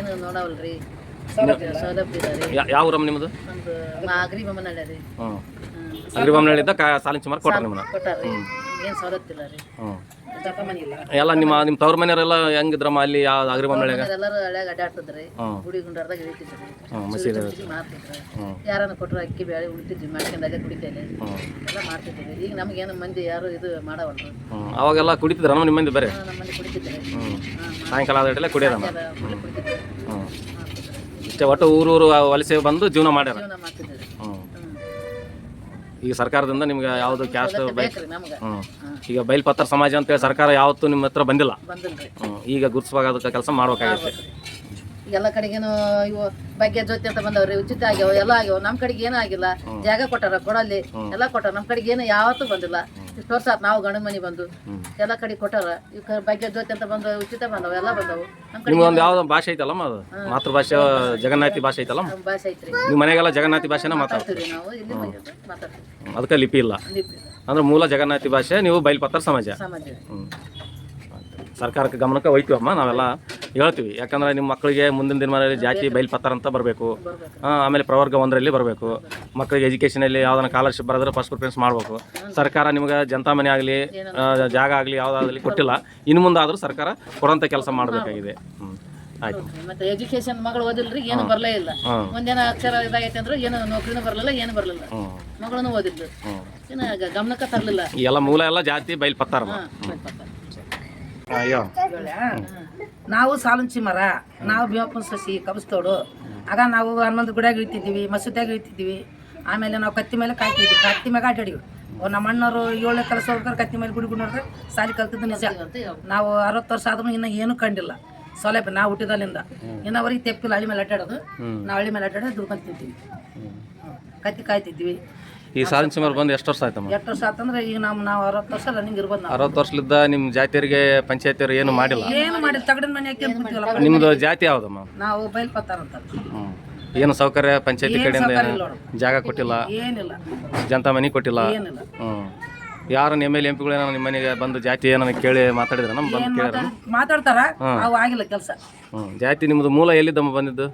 ಏನು ನೋಡವಲ್ರಿ? ರೀ. ಯಾವ ಊರಮ್ಮ ನಿಮ್ಮದು? ಅಗ್ರಿ ರೀ. ಹ್ಞೂ ಕಾ ಸಾಲಿನ ಸುಮಾರು ಕೊಟ್ಟಾರ ನಿಮ್ಮನ್ನ. ಕೊಟ್ಟಾರ್ರಿ. ಏನು ಸೌಲಭ್ಯ ಇಲ್ಲ ರೀ. ಹ್ಞೂ ಮನೆ ಇಲ್ಲ. ಎಲ್ಲ ನಿಮ್ಮ ನಿಮ್ಮ ತವ್ರ ಮನೆಯವರೆಲ್ಲ ಹೆಂಗಿದ್ರಮ್ಮ ಅಲ್ಲಿ ಯಾವ ಎಲ್ಲರೂ ಹಳ್ಯಾಗ ಅಡ್ಡಾಡ್ತಿದ್ರಿ. ಗುಡಿ ಗುಂಡಾರ್ದಾಗ ಇಳಿತಿದ್ರಿ ಹ್ಞೂ ಮಸೀದಿ ಮಾಡ್ತಿದ್ರು ಹ್ಞೂ ಯಾರನ್ನ ಕೊಟ್ಟರು ಅಕ್ಕಿ ಬೇಳೆ ಉಳಿತಿದ್ವಿ ಮಾಡ್ಕೊಂಡಾಗ ಕುಡಿತೇನೆ. ಎಲ್ಲ ಮಾಡ್ತಿದ್ವಿ ಈಗ ನಮಗೇನು ಮಂದಿ ಯಾರು ಇದು ಮಾಡವಲ್ರು. ಹ್ಞೂ ಅವಾಗೆಲ್ಲ ಕುಡಿತಿದ್ರ ನಮ್ಮ ನಿಮ್ಮಂದಿ ಬೇರೆ? ನಮ್ಮ ಮಂದಿ ಕುಡಿತಿದ್ರಿ ಹ್ಞೂ ಹಾಂ ಸಾಯಂಕಾಲ ಕುಡಿಯೋದ ಕುಡಿಯೋದಮ್ಮ? ಕುಡಿತಿದ್ವಿ. ಹ್ಞೂ ಇಷ್ಟೇ ಒಟ್ಟು ಊರೂರು ವಲಸೆ ಬಂದು ಜೀವನ ಮಾಡ್ಯಾರ. ಜೀವನ ಮಾಡ್ತಿದ್ವಿ ಹ್ಞೂ ಈಗ ಸರ್ಕಾರದಿಂದ ನಿಮ್ಗೆ ಯಾವುದು ಕ್ಯಾಸ್ಟ್ ಬೈಕ್ ಬೇಕ್ರಿ ನಮ್ಗೆ. ಹ್ಞೂ ಪತ್ರ ಈಗ ಬೈಲ್ಪತ್ರ ಸಮಾಜ ಅಂತೇಳಿ ಸರ್ಕಾರ ಯಾವತ್ತೂ ನಿಮ್ಮ ಹತ್ರ ಬಂದಿಲ್ಲ. ಬಂದಿಲ್ರಿ. ಹ್ಞೂ ಈಗ ಗುರುತಿಸುವಾಗ ಕೆಲಸ ಮಾಡ್ಬೇಕಾಗೈತೆ. ಎಲ್ಲ ಕಡೆಗೇನು ಇವು ಬಗ್ಗೆ ಜೊತೆ ಅಂತ ಬಂದವ್ರಿ ಉಚಿತ ಆಗ್ಯಾವ ಎಲ್ಲ ಆಗ್ಯಾವ ನಮ್ಮ ಕಡೆಗೆ ಏನೂ ಆಗಿಲ್ಲ. ಜಾಗ ಕೊಟ್ಟಾರ ಕೊಡಲ್ಲಿ ಎಲ್ಲ ಕೊಟ್ಟಾರ ನಮ್ಮ ಕಡೆಗೆ ಏನು ಯಾವತ್ತೂ ಬಂದಿಲ್ಲ. ಇಷ್ಟು ವರ್ಷ ಆತ್ ನಾವು ಗಂಡನ ಮನೆ ಬಂದು ಎಲ್ಲ ಕಡೆ ಕೊಟ್ಟಾರ. ಈ ಭಾಗ್ಯ ಜ್ಯೋತಿ ಅಂತ ಬಂದು ಉಚಿತ ಬಂದವು ಎಲ್ಲ ಬಂದವು. ನಿಮ್ಗೊಂದು ಕಡೆ ನಿಮ್ಗೆ ಒಂದು ಯಾವ್ದೋ ಭಾಷೆ ಐತಲ್ಲಮ್ಮ ಅದು? ಮಾತೃಭಾಷೆ ಜಗನ್ನಾಥಿ ಭಾಷೆ ಐತಲ್ಲಮ್ಮ? ಭಾಷೆ ಐತ್ರಿ. ನಿಮ್ಮ ಮನೆಗೆಲ್ಲ ಜಗನ್ನಾಥಿ ಭಾಷೆನ ಮಾತಾಡ್ತೀವಿ ಮಾತಾಡ್ತೀವಿ ನಾವು ಇಲ್ಲಿ ಮಾತಾಡ್ತೀವಿ. ಅದಕ್ಕೆ ಲಿಪಿ ಇಲ್ಲ. ಅಂದ್ರೆ ಮೂಲ ಜಗನ್ನಾಥಿ ಭಾಷೆ ನೀವು ಬೈಲ್ಪತ್ರ ಸಮಾಜ. ಸಮಾಜ. ಸರ್ಕಾರಕ್ಕೆ ಗಮನಕ್ಕೆ ಒಯ್ತೀವಮ್ಮ ನಾವೆಲ್ಲ. ಹೇಳ್ತೀವಿ. ಯಾಕಂದ್ರೆ ನಿಮ್ಮ ಮಕ್ಕಳಿಗೆ ಮುಂದಿನ ದಿನಮಾನದಲ್ಲಿ ಜಾತಿ ಬೈಲ್ಪತ್ರ ಅಂತ ಬರಬೇಕು. ಆಮೇಲೆ ಪ್ರವರ್ಗ ಒಂದರಲ್ಲಿ ಬರಬೇಕು. ಮಕ್ಕಳಿಗೆ ಎಜುಕೇಷನಲ್ಲಿ ಯಾವ್ದಾನ ಸ್ಕಾಲರ್ಶಿಪ್ ಬರೆದ್ರೆ ಫಸ್ಟ್ ಪ್ರಿಫರೆನ್ಸ್ ಮಾಡಬೇಕು. ಸರ್ಕಾರ ನಿಮ್ಗೆ ಜನತಾ ಮನೆ ಆಗಲಿ ಜಾಗ ಆಗಲಿ ಯಾವುದಾಗಲಿ ಕೊಟ್ಟಿಲ್ಲ. ಇನ್ನು ಮುಂದಾದರೂ ಸರ್ಕಾರ ಕೊಡೋಂಥ ಕೆಲಸ ಮಾಡಬೇಕಾಗಿದೆ. ಹ್ಞೂ ಆಯ್ತು. ಮತ್ತೆ ಎಜುಕೇಶನ್ ಮಗಳು ಓದಿಲ್ರಿ ಏನು ಬರಲೇ ಇಲ್ಲ. ಒಂದೇನ ಅಕ್ಷರ ಇದಾಗೈತೆ ಅಂದ್ರೆ ಏನು ನೌಕರಿನೂ ಬರಲಿಲ್ಲ ಏನು ಬರಲಿಲ್ಲ. ಮಗಳನ್ನು ಏನು ಗಮನಕ್ಕೆ ತರಲಿಲ್ಲ. ಎಲ್ಲ ಮೂಲ ಎಲ್ಲ ಜಾತಿ ಬೈಲ್ಪತ್ತಾರಮ್ಮ ಅಯ್ಯೋ. ನಾವು ಸಾಲುಂಚಿ ಮರ ನಾವು ಭೀಮಪ್ಪನ ಸಸಿ ಕಬಸ್ತೋಡು ಆಗ ನಾವು ಹನ್ನೊಂದು ಗುಡಿಯಾಗ ಇಳ್ತಿದ್ವಿ ಮಸೂದ್ಯಾಗ ಇಳ್ತಿದ್ವಿ ಆಮೇಲೆ ನಾವು ಕತ್ತಿ ಮೇಲೆ ಕಾಯ್ತಿದ್ವಿ. ಕತ್ತಿ ಮೇಲೆ ಆಟಾಡಿವಿ ನಮ್ಮ ಅಣ್ಣವರು ಏಳನೇ ಕೆಲಸ ಹೋಗ್ತಾರೆ ಕತ್ತಿ ಮೇಲೆ ಗುಡಿ ಗುಡಿ ನೋಡಿದ್ರೆ ಸಾಲಿ ಕಲ್ತಿದ್ದು ನಿಜ. ನಾವು ಅರವತ್ತು ವರ್ಷ ಆದ್ರೂ ಇನ್ನೂ ಏನೂ ಕಂಡಿಲ್ಲ. ಸೌಲಭ್ಯ ನಾವು ಹುಟ್ಟಿದಲ್ಲಿಂದ. ಇನ್ನವರೆಗೆ ತೆಪ್ಪಿಲ್ಲ ಹಳ್ಳಿ ಮೇಲೆ ಆಟಾಡೋದು ನಾವು ಹಳ್ಳಿ ಮೇಲೆ ಆಟಾಡೋದು ದುಡ್ಕೊಂತಿದ್ವಿ ಕತ್ತಿ ಕಾಯ್ತಿದ್ವಿ. ಈ ಸಾಧನ ಸುಮಾರು ಬಂದು ಎಷ್ಟು ವರ್ಷ ಆಯ್ತಮ್ಮ? ಎಷ್ಟು ವರ್ಷ ಆತಂದ್ರೆ ಈಗ ನಮ್ಮ ನಾವು ಅರವತ್ತು ವರ್ಷ ರನ್ನಿಂಗ್ ಇರ್ಬೋದು ನಾವು. ಅರವತ್ತು ವರ್ಷಲಿದ್ದ ನಿಮ್ಮ ಜಾತಿಯರಿಗೆ ಪಂಚಾಯತಿಯವರು ಏನು ಮಾಡಿಲ್ಲ? ಏನು ಮಾಡಿಲ್ಲ. ತಗಡಿನ ಮನೆ ಹಾಕಿ ಕೂತೀವಲ್ಲ ನಿಮ್ಮದು ಜಾತಿ ಯಾವ್ದಮ್ಮ? ನಾವು ಬೈಲ್ಪತ್ತಾರ ಅಂತ. ಹ್ಞೂ ಏನು ಸೌಕರ್ಯ ಪಂಚಾಯತಿ ಕಡೆಯಿಂದ ಏನು ಜಾಗ ಕೊಟ್ಟಿಲ್ಲ? ಏನಿಲ್ಲ. ಜನತಾ ಮನೆ ಕೊಟ್ಟಿಲ್ಲ? ಏನಿಲ್ಲ. ಹ್ಞೂ ಯಾರು ಎಂ ಎಲ್ ಎಂ ಪಿಗಳು ಏನೋ ನಿಮ್ಮ ಮನೆಗೆ ಬಂದು ಜಾತಿ ಏನೋ ಕೇಳಿ ಮಾತಾಡಿದ್ರೆ ನಮ್ಮ ಬಂದು ಕೇಳಿದ್ರೆ ಮಾತಾಡ್ತಾರ? ಅವು ಆಗಿಲ್ಲ ಕೆಲಸ. ಹ್ಞೂ ಜಾತಿ ನಿಮ್ಮದು ಮೂಲ ಎಲ್ಲಿದ್ದಮ್ಮ ಬಂದಿದ್ದು?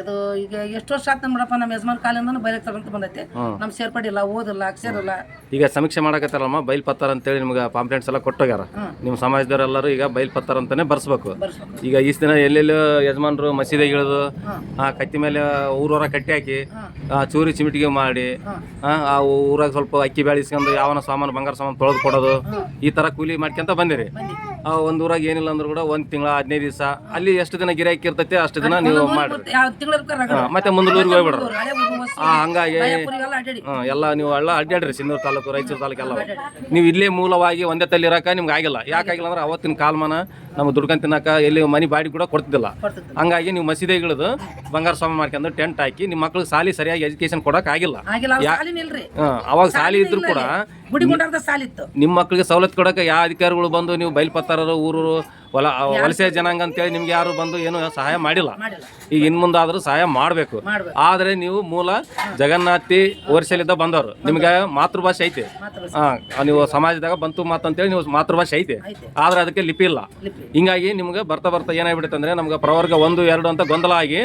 ಇದು ಈಗ ಎಷ್ಟು ವರ್ಷ ಆಯ್ತು ನೋಡಪ್ಪ ನಮ್ಮ ಯಜಮಾನ್ ಕಾಲಿಂದನೂ ಬೈಲಕ್ತಾರ ಅಂತ ಬಂದೈತೆ. ನಮ್ಮ ಸೇರ್ಪಡಿಲ್ಲ ಓದಿಲ್ಲ ಅಕ್ಷರ ಇಲ್ಲ ಈಗ ಸಮೀಕ್ಷೆ ಮಾಡಕತ್ತಾರಮ್ಮ ಬೈಲ್ ಪತ್ತಾರ ಅಂತೇಳಿ ನಿಮ್ಗೆ ಪಾಂಪ್ಲೆಂಟ್ಸ್ ಎಲ್ಲ ಕೊಟ್ಟೋಗ್ಯಾರ. ನಿಮ್ಮ ಸಮಾಜದವರೆಲ್ಲರೂ ಈಗ ಬೈಲ್ ಪತ್ತಾರ ಅಂತಾನೆ ಬರ್ಸ್ಬೇಕು. ಈಗ ಈ ದಿನ ಎಲ್ಲೆಲ್ಲಿ ಯಜಮಾನ್ರು ಮಸೀದಿಗೆ ಇಳಿದು ಆ ಕತ್ತಿ ಮೇಲೆ ಊರವರ ಕಟ್ಟಿ ಹಾಕಿ ಆ ಚೂರಿ ಚಿಮಿಟಿಗೆ ಮಾಡಿ ಆ ಆ ಊರಾಗ ಸ್ವಲ್ಪ ಅಕ್ಕಿ ಬೆಳೆಸ್ಕೊಂಡು ಯಾವನ ಸಾಮಾನು ಬಂಗಾರ ಸಾಮಾನು ತೊಳೆದು ಕೊಡೋದು ಈ ತರ ಕೂಲಿ ಮಾಡ್ಕೊಂತ ಬಂದಿರಿ. ಒಂದ್ ಊರಾಗ ಏನಿಲ್ಲ ಅಂದ್ರೂ ಕೂಡ ಒಂದ್ ತಿಂಗಳ ಹದಿನೈದು ದಿವಸ. ಅಲ್ಲಿ ಎಷ್ಟು ದಿನ ಗಿರಾಕಿ ಇರ್ತೈತಿ ಅಷ್ಟು ದಿನ ನೀವು ಮಾಡಿರಿ. ಹಾ, ಮತ್ತೆ ಮುಂದೂರಿಗೆ ಹೋಗ್ಬಿಡ್ರಿ. ಆ ಹಂಗಾಗಿ ಎಲ್ಲ ನೀವು ಎಲ್ಲ ಅಡ್ಡಾಡ್ರಿ ಸಿಂಧೂರು ತಾಲೂಕು ರಾಯಚೂರು ತಾಲೂಕು ಎಲ್ಲ. ನೀವು ಇಲ್ಲೇ ಮೂಲವಾಗಿ ಒಂದೇ ತಲೆ ಇರಕ ನಿಮ್ಗೆ ಆಗಿಲ್ಲ. ಯಾಕಾಗಿಲ್ಲ ಅಂದ್ರೆ ಅವತ್ತಿನ ಕಾಲಮಾನ ನಮ್ಮ ದುಡ್ಕೊಂಡು ತಿನ್ನಕ ಎಲ್ಲಿ ಮನಿ ಬಾಡಿ ಕೂಡ ಕೊಡ್ತಿದ್ದಿಲ್ಲ. ಕೊಡ್ತಿದ್ದಿಲ್ಲ. ಹಂಗಾಗಿ ನೀವು ಮಸೀದಿಗಿಳಿದು ಬಂಗಾರ ಸ್ವಾಮಿ ಮಾಡ್ಕೊಂಡು ಟೆಂಟ್ ಹಾಕಿ ನಿಮ್ಮ ಮಕ್ಳಿಗೆ ಸಾಲಿ ಸರಿಯಾಗಿ ಎಜುಕೇಶನ್ ಕೊಡಕ್ ಆಗಿಲ್ಲ. ಆಗಿಲ್ಲ ಸಾಲಿನ ಇಲ್ರಿ. ಅವಾಗ ಸಾಲಿ ಇದ್ರು ಕೂಡ ಗುಡಿ ಗುಂಡಾರ್ದ ಸಾಲಿತ್ತು ನಿಮ್ಮ ಮಕ್ಳಿಗೆ ಸವಲತ್ತು ಕೊಡಕ್ಕೆ ಯಾವ ಅಧಿಕಾರಿಗಳು ಬಂದು ನೀವು ಬೈಲ್ಪತ್ತಾರರು ಊರು ಹೊಲ ವಲಸೆ ಜನಾಂಗ ಅಂತೇಳಿ ನಿಮ್ಗೆ ಯಾರು ಬಂದು ಏನು ಸಹಾಯ ಮಾಡಿಲ್ಲ. ಈಗ ಇನ್ ಮುಂದಾದ್ರೂ ಸಹಾಯ ಮಾಡಬೇಕು. ಆದರೆ ನೀವು ಮೂಲ ಜಗನ್ನಾಥಿ ವರ್ಷಲಿದ್ದ ಬಂದವರು. ನಿಮ್ಗೆ ಮಾತೃಭಾಷೆ ಐತೆ. ಹಾ ನೀವು ಸಮಾಜದಾಗ ಬಂತು ಮಾತು ಅಂತೇಳಿ ನೀವು ಮಾತೃಭಾಷೆ ಐತೆ. ಆದ್ರೆ ಅದಕ್ಕೆ ಲಿಪಿ ಇಲ್ಲ. ಹಿಂಗಾಗಿ ನಿಮ್ಗೆ ಬರ್ತಾ ಬರ್ತಾ ಏನಾಗ್ಬಿಡುತ್ತೆ ಅಂದ್ರೆ ನಮ್ಗೆ ಪ್ರವರ್ಗ ಒಂದು ಎರಡು ಅಂತ ಗೊಂದಲ ಆಗಿ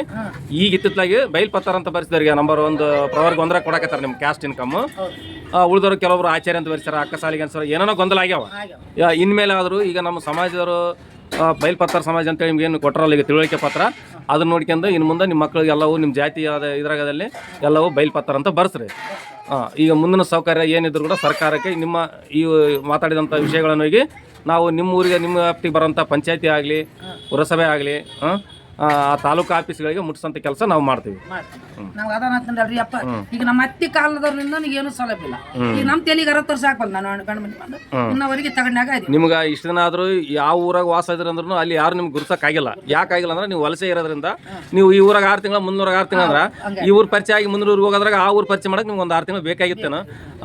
ಈಗ ಇತ್ತಿತ್ತಲಾಗಿ ಬೈಲ್ಪತ್ತಾರ ಅಂತ ಬರ್ಸಿದಾರೆ ನಂಬರ್ ಒಂದು ಪ್ರವರ್ಗ ಒಂದರ ಕೊಡಕತ್ತಾರ ನಿಮ್ ಕ್ಯಾಸ್ಟ್ ಇನ್ಕಮ್ ಉಳಿದವರು ಕೆಲವರು ಆಚಾರ್ಯ ಅಂತ ಬರ್ಸ್ಯಾರ ಅಕ್ಕ ಸಾಲಿಗೆ ಅನ್ಸಾರ ಏನೇನೋ ಗೊಂದಲ ಆಗ್ಯಾವ. ಇನ್ಮೇಲೆ ಆದರೂ ಈಗ ನಮ್ಮ ಸಮಾಜದವರು ಆ, ಪತ್ರ ಸಮಾಜ ಅಂತೇಳಿ ನಿಮ್ಗೆ ಏನು ಕೊಟ್ಟರಲ್ಲ ಈಗ ತಿಳುವಳಿಕೆ ಪತ್ರ ಅದನ್ನ ನೋಡ್ಕೊಂಡು ಇನ್ನು ಮುಂದೆ ನಿಮ್ಮ ಮಕ್ಕಳಿಗೆ ಎಲ್ಲವೂ ನಿಮ್ಮ ಜಾತಿಯಾದ ಇದ್ರಾಗದಲ್ಲಿ ಎಲ್ಲವೂ ಬೈಲ್ಪತ್ತಾರ ಅಂತ ಬರ್ಸ್ರಿ. ಹಾಂ ಈಗ ಮುಂದಿನ ಸೌಕರ್ಯ ಏನಿದ್ರು ಕೂಡ ಸರ್ಕಾರಕ್ಕೆ ನಿಮ್ಮ ಈ ಮಾತಾಡಿದಂಥ ವಿಷಯಗಳನ್ನು ಹೋಗಿ ನಾವು ನಿಮ್ಮ ಊರಿಗೆ ನಿಮ್ಮ ವ್ಯಾಪ್ತಿಗೆ ಬರೋಂಥ ಪಂಚಾಯತಿ ಆಗಲಿ ಪುರಸಭೆ ಆಗಲಿ ಆ ತಾಲೂಕು ಆಫೀಸ್ಗಳಿಗೆ ಮುಟ್ಟಿಸೋಂಥ ಕೆಲಸ ನಾವು ಮಾಡ್ತೀವಿ. ನಾವು ಅಪ್ಪ ಈಗ ನಮ್ಮ ಅತ್ತಿ ಕಾಲದವ್ರಿಂದ ನನಗೆ ಏನು ಸೌಲಭ್ಯ ಇಲ್ಲ. ಈಗ ನಮ್ಮ ತೆಲಿಗೆ ಅರವತ್ತು ವರ್ಷ ನಾನು ಗಂಡ ಮನೆ ಬಂದು. ಇನ್ನವರಿಗೆ ತಗೊಂಡಾಗ ಆಯ್ತು ನಿಮ್ಗೆ ಇಷ್ಟು ದಿನ ಆದರೂ ಯಾವ ಊರಾಗ ವಾಸ ಇದ್ರ ಅಂದ್ರೂ ಅಲ್ಲಿ ಯಾರು ನಿಮ್ಗೆ ಯಾಕ ಯಾಕಾಗಿಲ್ಲ ಅಂದ್ರೆ ನೀವು ವಲಸೆ ಇರೋದ್ರಿಂದ ನೀವು ಈ ಊರಾಗ ಆರು ತಿಂಗಳ ಮುನ್ನೂರಾಗ ಆರು ತಿಂಗಳ ಅಂದ್ರೆ ಈ ಊರು ಪರಿಚಯ ಆಗಿ ಮುನ್ನೂರು ಊರಿಗೆ ಹೋಗೋದ್ರಾಗ ಆ ಊರು ಪರಿಚಯ ಮಾಡಕ್ಕೆ ನಿಮ್ಗೆ ಒಂದು ಆರು ತಿಂಗಳು ಬೇಕಾಗಿತ್ತೇನೋ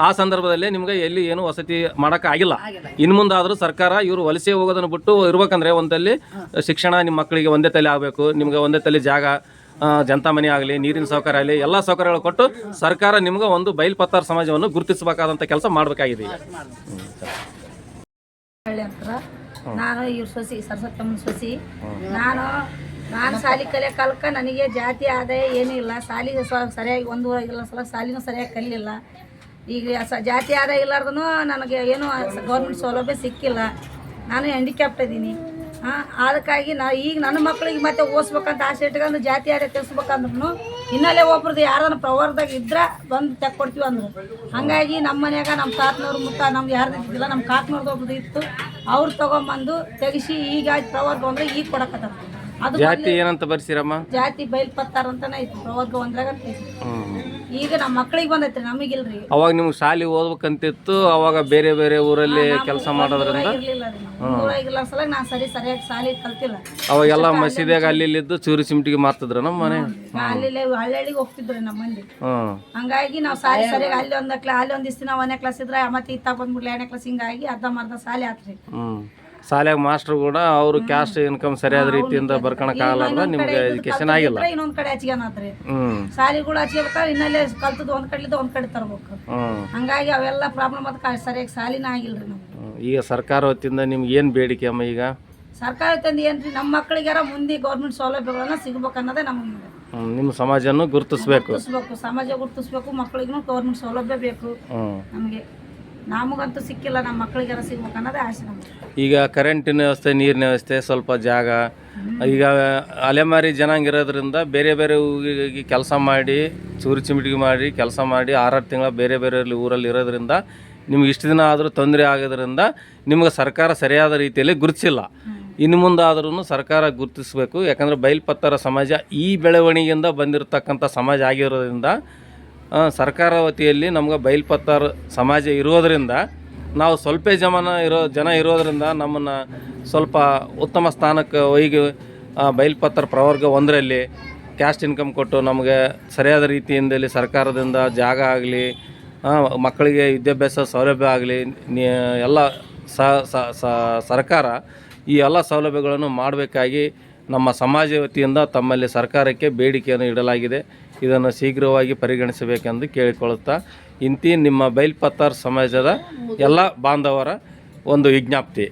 ಆ ಸಂದರ್ಭದಲ್ಲಿ ನಿಮ್ಗೆ ಎಲ್ಲಿ ಏನು ವಸತಿ ಮಾಡೋಕ್ಕಾಗಿಲ್ಲ ಆಗಿಲ್ಲ. ಇನ್ನು ಮುಂದಾದರೂ ಸರ್ಕಾರ ಇವರು ವಲಸೆ ಹೋಗೋದನ್ನು ಬಿಟ್ಟು ಇರ್ಬೇಕಂದ್ರೆ ಒಂದಲ್ಲಿ ಶಿಕ್ಷಣ ನಿಮ್ಮ ಮಕ್ಕಳಿಗೆ ಒಂದೇ ತಲೆ ಆಗಬೇಕು. ನಿಮ್ಗೆ ಒಂದೇ ತಲೆ ಜಾಗ ಜನತಾ ಮನೆ ಆಗಲಿ ನೀರಿನ ಸೌಕರ್ಯ ಆಗಲಿ ಎಲ್ಲ ಸೌಕರ್ಯಗಳು ಕೊಟ್ಟು ಸರ್ಕಾರ ನಿಮ್ಗೆ ಒಂದು ಬೈಲ್ಪತ್ತಾರ ಸಮಾಜವನ್ನು ಗುರುತಿಸಬೇಕಾದಂಥ ಕೆಲಸ ಮಾಡಬೇಕಾಗಿದೆ ನಾನು ಇವ್ರ ಸೊಸಿ ಸರಸ್ವತಮ್ಮನ ಸೊಸಿ. ನಾನು ನಾನು ಸಾಲಿ ಕಲಿಯೋ ಕಾಲಕ್ಕೆ ನನಗೆ ಜಾತಿ ಆದಾಯ ಏನೂ ಇಲ್ಲ. ಸಾಲಿ ಸರಿಯಾಗಿ ಒಂದು ಇಲ್ಲ ಸಲ ಸಾಲಿನೂ ಸರಿಯಾಗಿ ಕಲಿಲಿಲ್ಲ. ಈಗ ಸ ಜಾತಿ ಆದಾಯ ಇಲ್ಲಾರ್ದೂ ನನಗೆ ಏನೂ ಗೌರ್ಮೆಂಟ್ ಸೌಲಭ್ಯ ಸಿಕ್ಕಿಲ್ಲ. ನಾನು ಹ್ಯಾಂಡಿಕ್ಯಾಪ್ಟ್ ಇದ್ದೀನಿ. ಹಾಂ ಅದಕ್ಕಾಗಿ ನಾ ಈಗ ನನ್ನ ಮಕ್ಕಳಿಗೆ ಮತ್ತೆ ಓದಿಸ್ಬೇಕಂತ ಆಸೆ ಇಟ್ಕೊಂಡು ಜಾತಿ ಆದಾಯ ತಿಳಿಸ್ಬೇಕಂದ್ರೂ ಇನ್ನಲ್ಲೇ ಒಬ್ರದ್ದು ಯಾರನ್ನ ಪ್ರವರ್ದಾಗ ಇದ್ರೆ ಬಂದು ತೆಕ್ಕೊಡ್ತೀವಿ ಅಂದ್ರು. ಹಾಗಾಗಿ ನಮ್ಮ ಮನೆಯಾಗ ನಮ್ಮ ತಾತನವ್ರ ಮುತ್ತ ನಮ್ಗೆ ಯಾರ್ದು ಇದ್ದಿಲ್ಲ ನಮ್ಮ ಕಾಕನವ್ರದ್ದು ಒಬ್ರದ್ದು ಇತ್ತು. ಅವ್ರು ತೊಗೊಂಬಂದು ತೆಗಿಸಿ ಈಗ ಪ್ರವರ್ಗ ಅಂದ್ರೆ ಈಗ ಕೊಡಕತ್ತ ಅದು ಜಾತಿ ಏನಂತ ಬರ್ಸಿರಮ್ಮ? ಜಾತಿ ಬಯಲ್ ಪತ್ತಾರ ಅಂತಾನೆ ಇತ್ತು ಪ್ರವರ್ಗ ಒಂದ್ರಾಗ ಈಗ ನಮ್ಮ ಮಕ್ಕಳಿಗೆ ಬಂದೈತ್ರಿ ನಮಗಿಲ್ರಿ. ಅವಾಗ ನಿಮ್ಗೆ ಶಾಲೆ ಓದ್ಬೇಕಂತಿತ್ತು ಅವಾಗ ಬೇರೆ ಬೇರೆ ಊರಲ್ಲಿ ಕೆಲಸ ಮಾಡೋದ್ರಿಂದ? ಇರ್ಲಿಲ್ಲ ರೀ ಊರಾಗಿಲ್ಲ ಸಲ ನಾ ಸರಿ ಸರಿಯಾಗಿ ಶಾಲೆ ಕಲ್ತಿಲ್ಲ. ಅವಾಗೆಲ್ಲ ಮಸೀದಿಯಾಗ ಅಲ್ಲಿ ಇದ್ದು ಚೂರಿ ಸಿಮಿಟಿಗೆ ಮಾರ್ತಿದ್ರು ನಮ್ಮ ಮನೆ. ಅಲ್ಲಿ ಹಳ್ಳಿಗೆ ಹೋಗ್ತಿದ್ರಿ ನಮ್ಮ ಮಂದಿ ಹ್ಮ್. ಹಂಗಾಗಿ ನಾವು ಸಾಲಿ ಸರಿಯಾಗಿ ಅಲ್ಲಿ ಒಂದ್ ಕ್ಲಾ ಅಲ್ಲಿ ಒಂದ್ ದಿವ್ಸ ನಾವು ಒಂದನೇ ಕ್ಲಾಸ್ ಇದ್ರೆ ಮತ್ತೆ ಇತ್ತ ಬಂದ್ಬಿಡ್ಲಿ ಎರಡನೇ ಕ್ಲಾಸ್ ಹಿಂಗಾಗಿ ಅರ್ಧಂಬರ್ಧ ಸಾಲಿ ಆತ್ರಿ. ಹ್ಮ್. ಶಾಲ್ಯಾಗ ಮಾಸ್ಟರ್ ಕೂಡ ಅವರು ಕ್ಯಾಸ್ಟ್ ಇನ್ಕಮ್ ಸರಿಯಾದ ರೀತಿಯಿಂದ ಬರ್ಕೊಳಕ್ಕಾಗಲ್ಲ ನಿಮ್ಗೆ ಎಜುಕೇಶನ್ ಆಗಿಲ್ಲ. ಇನ್ನೊಂದ್ ಕಡೆ ಹಚ್ಕೊಳತ್ರಿ ಹ್ಮ್. ಸಾಲಿಗಳು ಹಚ್ಕೋಬೇಕಾದ್ರೆ ಇನ್ನಲ್ಲೇ ಕಲ್ತದ್ದು ಒಂದ್ ಕಡೆಲಿದ್ದ ಒಂದ್ ಕಡೆ ತರ್ಬೇಕು. ಹ್ಮ್. ಹಂಗಾಗಿ ಅವೆಲ್ಲ ಪ್ರಾಬ್ಲಮ್ ಅದಕ್ಕೆ ಸರಿಯಾಗಿ ಸಾಲಿನ ಆಗಿಲ್ರಿ ನಮ್ಗೆ. ಈಗ ಸರ್ಕಾರ ವತಿಯಿಂದ ನಿಮ್ಗೆ ಏನು ಬೇಡಿಕೆ ಅಮ್ಮ ಈಗ? ಸರ್ಕಾರ ತಂದು ಏನ್ರಿ ನಮ್ಮ ಮಕ್ಕಳಿಗಾರ ಮುಂದೆ ಗೌರ್ಮೆಂಟ್ ಸೌಲಭ್ಯಗಳನ್ನ ಸಿಗ್ಬೇಕು ಅನ್ನೋದೇ ನಮ್ಗೆ ಹ್ಮ್, ನಿಮ್ಮ ಸಮಾಜವನ್ನು ಗುರುತಿಸ್ಬೇಕು. ಗುರ್ತಿಸ್ಬೇಕು ಸಮಾಜ ಗುರ್ತಿಸ್ಬೇಕು ಮಕ್ಕಳಿಗೂ ಗೌರ್ಮೆಂಟ್ ಸೌಲಭ್ಯ ಬೇಕು. ನಮಗೆ. ನಮಗಂತೂ ಸಿಕ್ಕಿಲ್ಲ, ನಮ್ಮ ಮಕ್ಕಳಿಗೆ ಸಿಗ್ಬೇಕು ಅನ್ನೋದೇ ಆಸೆ ಈಗ ಕರೆಂಟಿನ ವ್ಯವಸ್ಥೆ, ನೀರಿನ ವ್ಯವಸ್ಥೆ, ಸ್ವಲ್ಪ ಜಾಗ. ಈಗ ಅಲೆಮಾರಿ ಜನಾಂಗ ಇರೋದ್ರಿಂದ ಬೇರೆ ಬೇರೆ ಊರಿಗೆ ಕೆಲಸ ಮಾಡಿ, ಚೂರು ಚಿಮಿಟಿಗೆ ಮಾಡಿ ಕೆಲಸ ಮಾಡಿ, ಆರಾರು ತಿಂಗಳ ಬೇರೆ ಬೇರೆ ಊರಲ್ಲಿ ಇರೋದ್ರಿಂದ ನಿಮ್ಗೆ ಇಷ್ಟು ದಿನ ಆದರೂ ತೊಂದರೆ ಆಗೋದ್ರಿಂದ ನಿಮ್ಗೆ ಸರ್ಕಾರ ಸರಿಯಾದ ರೀತಿಯಲ್ಲಿ ಗುರುತಿಸಿಲ್ಲ. ಇನ್ನು ಮುಂದಾದ್ರೂ ಸರ್ಕಾರ ಗುರುತಿಸಬೇಕು. ಯಾಕಂದರೆ ಬಯಲ್ಪತ್ತರ ಸಮಾಜ ಈ ಬೆಳವಣಿಗೆಯಿಂದ ಬಂದಿರತಕ್ಕಂಥ ಸಮಾಜ ಆಗಿರೋದ್ರಿಂದ ಸರ್ಕಾರ ವತಿಯಲ್ಲಿ ನಮ್ಗೆ ಬಯಲ್ಪತ್ತಾರ ಸಮಾಜ ಇರೋದರಿಂದ ನಾವು ಸ್ವಲ್ಪ ಜಮನ ಇರೋ ಜನ ಇರೋದರಿಂದ ನಮ್ಮನ್ನು ಸ್ವಲ್ಪ ಉತ್ತಮ ಸ್ಥಾನಕ್ಕೆ ಆ, ಬಯಲ್ಪತ್ತರ ಪ್ರವರ್ಗ ಒಂದರಲ್ಲಿ ಕ್ಯಾಸ್ಟ್ ಇನ್ಕಮ್ ಕೊಟ್ಟು ನಮಗೆ ಸರಿಯಾದ ರೀತಿಯಿಂದಲೇ ಸರ್ಕಾರದಿಂದ ಜಾಗ ಆಗಲಿ ಮಕ್ಕಳಿಗೆ ವಿದ್ಯಾಭ್ಯಾಸ ಸೌಲಭ್ಯ ಆಗಲಿ ಎಲ್ಲ ಸರ್ಕಾರ ಈ ಎಲ್ಲ ಸೌಲಭ್ಯಗಳನ್ನು ಮಾಡಬೇಕಾಗಿ ನಮ್ಮ ಸಮಾಜ ವತಿಯಿಂದ ತಮ್ಮಲ್ಲಿ ಸರ್ಕಾರಕ್ಕೆ ಬೇಡಿಕೆಯನ್ನು ಇಡಲಾಗಿದೆ. ಇದನ್ನು ಶೀಘ್ರವಾಗಿ ಪರಿಗಣಿಸಬೇಕೆಂದು ಕೇಳಿಕೊಳ್ಳುತ್ತಾ ಇಂತಿ ನಿಮ್ಮ ಬೈಲ್ಪತ್ತಾರ್ ಸಮಾಜದ ಎಲ್ಲ ಬಾಂಧವರ ಒಂದು ವಿಜ್ಞಪ್ತಿ.